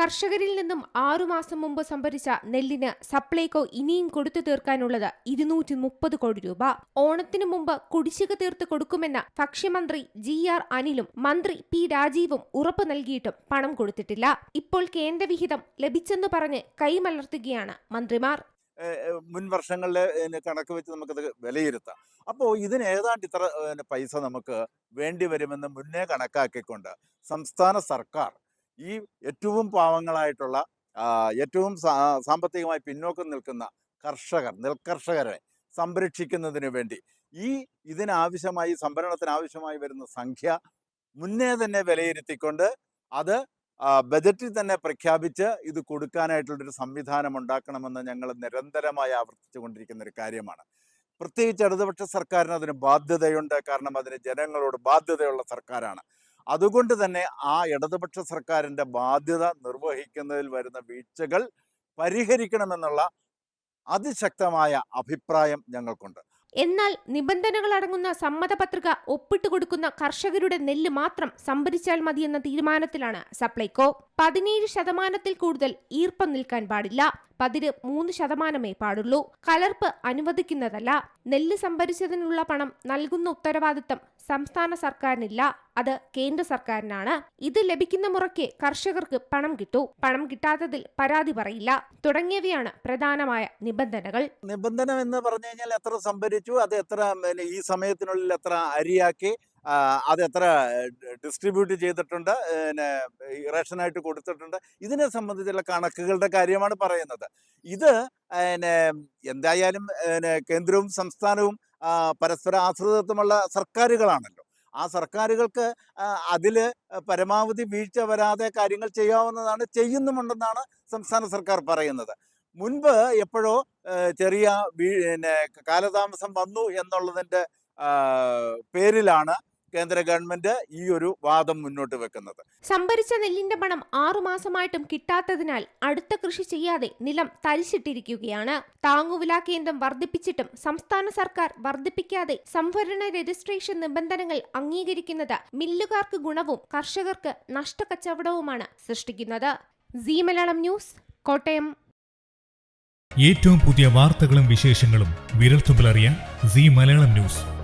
കർഷകരിൽ നിന്നും ആറുമാസം മുമ്പ് സംഭരിച്ച നെല്ലിന് സപ്ലൈകോ ഇനിയും കൊടുത്തു തീർക്കാനുള്ളത് ഇരുന്നൂറ്റി മുപ്പത് കോടി രൂപ. ഓണത്തിനു മുമ്പ് കുടിശ്ശിക തീർത്ത് കൊടുക്കുമെന്ന ഭക്ഷ്യമന്ത്രി ജി ആർ അനിലും മന്ത്രി പി രാജീവും ഉറപ്പു നൽകിയിട്ടും പണം കൊടുത്തിട്ടില്ല. ഇപ്പോൾ കേന്ദ്രവിഹിതം ലഭിച്ചെന്ന് പറഞ്ഞ് കൈമലർത്തുകയാണ് മന്ത്രിമാർ. മുൻ വർഷങ്ങളിലെ കണക്ക് വെച്ച് നമുക്കത് വിലയിരുത്താം. അപ്പോൾ ഇതിന് ഏതാണ്ട് ഇത്ര പൈസ നമുക്ക് വേണ്ടി വരുമെന്ന് മുന്നേ കണക്കാക്കിക്കൊണ്ട് സംസ്ഥാന സർക്കാർ ഈ ഏറ്റവും പാവങ്ങളായിട്ടുള്ള ഏറ്റവും സാമ്പത്തികമായി പിന്നോക്കം നിൽക്കുന്ന കർഷകർ നെൽകർഷകരെ സംരക്ഷിക്കുന്നതിന് വേണ്ടി ഈ ഇതിനാവശ്യമായി സംഭരണത്തിന് ആവശ്യമായി വരുന്ന സംഖ്യ മുന്നേ തന്നെ വിലയിരുത്തിക്കൊണ്ട് അത് ബജറ്റിൽ തന്നെ പ്രഖ്യാപിച്ച് ഇത് കൊടുക്കാനായിട്ടുള്ളൊരു സംവിധാനം ഉണ്ടാക്കണമെന്ന് ഞങ്ങൾ നിരന്തരമായി ആവർത്തിച്ചു കൊണ്ടിരിക്കുന്ന ഒരു കാര്യമാണ്. പ്രത്യേകിച്ച് ഇടതുപക്ഷ സർക്കാരിന് അതിന് ബാധ്യതയുണ്ട്. കാരണം അതിന് ജനങ്ങളോട് ബാധ്യതയുള്ള സർക്കാരാണ്. അതുകൊണ്ട് തന്നെ ആ ഇടതുപക്ഷ സർക്കാരിന്റെ ബാധ്യത നിർവഹിക്കുന്നതിൽ വരുന്ന വീഴ്ചകൾ പരിഹരിക്കണമെന്നുള്ള അതിശക്തമായ അഭിപ്രായം ഞങ്ങൾക്കുണ്ട്. എന്നാൽ നിബന്ധനകൾ അടങ്ങുന്ന സമ്മതപത്രിക ഒപ്പിട്ട് കൊടുക്കുന്ന കർഷകരുടെ നെല്ല് മാത്രം സംഭരിച്ചാൽ മതിയെന്ന തീരുമാനത്തിലാണ് സപ്ലൈകോ. പതിനേഴ് ശതമാനത്തിൽ കൂടുതൽ ഈർപ്പം നിൽക്കാൻ പാടില്ല. പതിര് മൂന്ന് ശതമാനമേ പാടുള്ളൂ. കലർപ്പ് അനുവദിക്കുന്നതല്ല. നെല്ല് സംഭരിച്ചതിനുള്ള പണം നൽകുന്ന ഉത്തരവാദിത്തം സംസ്ഥാന സർക്കാരിനില്ല. അത് കേന്ദ്ര സർക്കാരിനാണ്. ഇത് ലഭിക്കുന്ന മുറയ്ക്ക് കർഷകർക്ക് പണം കിട്ടൂ. പണം കിട്ടാത്തതിൽ പരാതി പറയില്ല. തുടങ്ങിയവയാണ് പ്രധാനമായ നിബന്ധനകൾ. നിബന്ധന എന്ന് പറഞ്ഞു കഴിഞ്ഞാൽ എത്ര സംഭരിച്ചു അത് എത്ര ഈ സമയത്തിനുള്ളിൽ എത്ര അരിയാക്കി അത് എത്ര ഡിസ്ട്രിബ്യൂട്ട് ചെയ്തിട്ടുണ്ട് പിന്നെ റേഷനായിട്ട് കൊടുത്തിട്ടുണ്ട്. ഇതിനെ സംബന്ധിച്ചുള്ള കണക്കുകളുടെ കാര്യമാണ് പറയുന്നത്. ഇത് പിന്നെ എന്തായാലും പിന്നെ കേന്ദ്രവും സംസ്ഥാനവും പരസ്പര ആശ്രിതത്വമുള്ള സർക്കാരുകളാണല്ലോ. ആ സർക്കാരുകൾക്ക് അതിൽ പരമാവധി വീഴ്ച വരാതെ കാര്യങ്ങൾ ചെയ്യാവുന്നതാണ് ചെയ്യുന്നുമുണ്ടെന്നാണ് സംസ്ഥാന സർക്കാർ പറയുന്നത്. മുൻപ് എപ്പോഴോ ചെറിയ പിന്നെ കാലതാമസം വന്നു എന്നുള്ളതിന്റെ പേരിലാണ് കേന്ദ്ര ഗവൺമെന്റ് ഈ ഒരു വാദം മുന്നോട്ട് വെക്കുന്നത്. സംഭരിച്ച നെല്ലിന്റെ പണം ആറുമാസമായിട്ടും കിട്ടാത്തതിനാൽ അടുത്ത കൃഷി ചെയ്യാതെ നിലം തരിച്ചിട്ടിരിക്കുകയാണ് താങ്ങുവില കേന്ദ്രം വർദ്ധിപ്പിച്ചിട്ടും സംസ്ഥാന സർക്കാർ വർദ്ധിപ്പിക്കാതെ സംഭരണ രജിസ്ട്രേഷൻ നിബന്ധനകൾ അംഗീകരിക്കുന്നത് മില്ലുകാർക്ക് ഗുണവും കർഷകർക്ക് നഷ്ടക്കച്ചവടവുമാണ് സൃഷ്ടിക്കുന്നത്. C Malayalam news Kottayam. ഏറ്റവും പുതിയ വാർത്തകളും വിശേഷങ്ങളും വിരൽത്തുമ്പിലറിയാൻ സി മലയാളം ന്യൂസ്.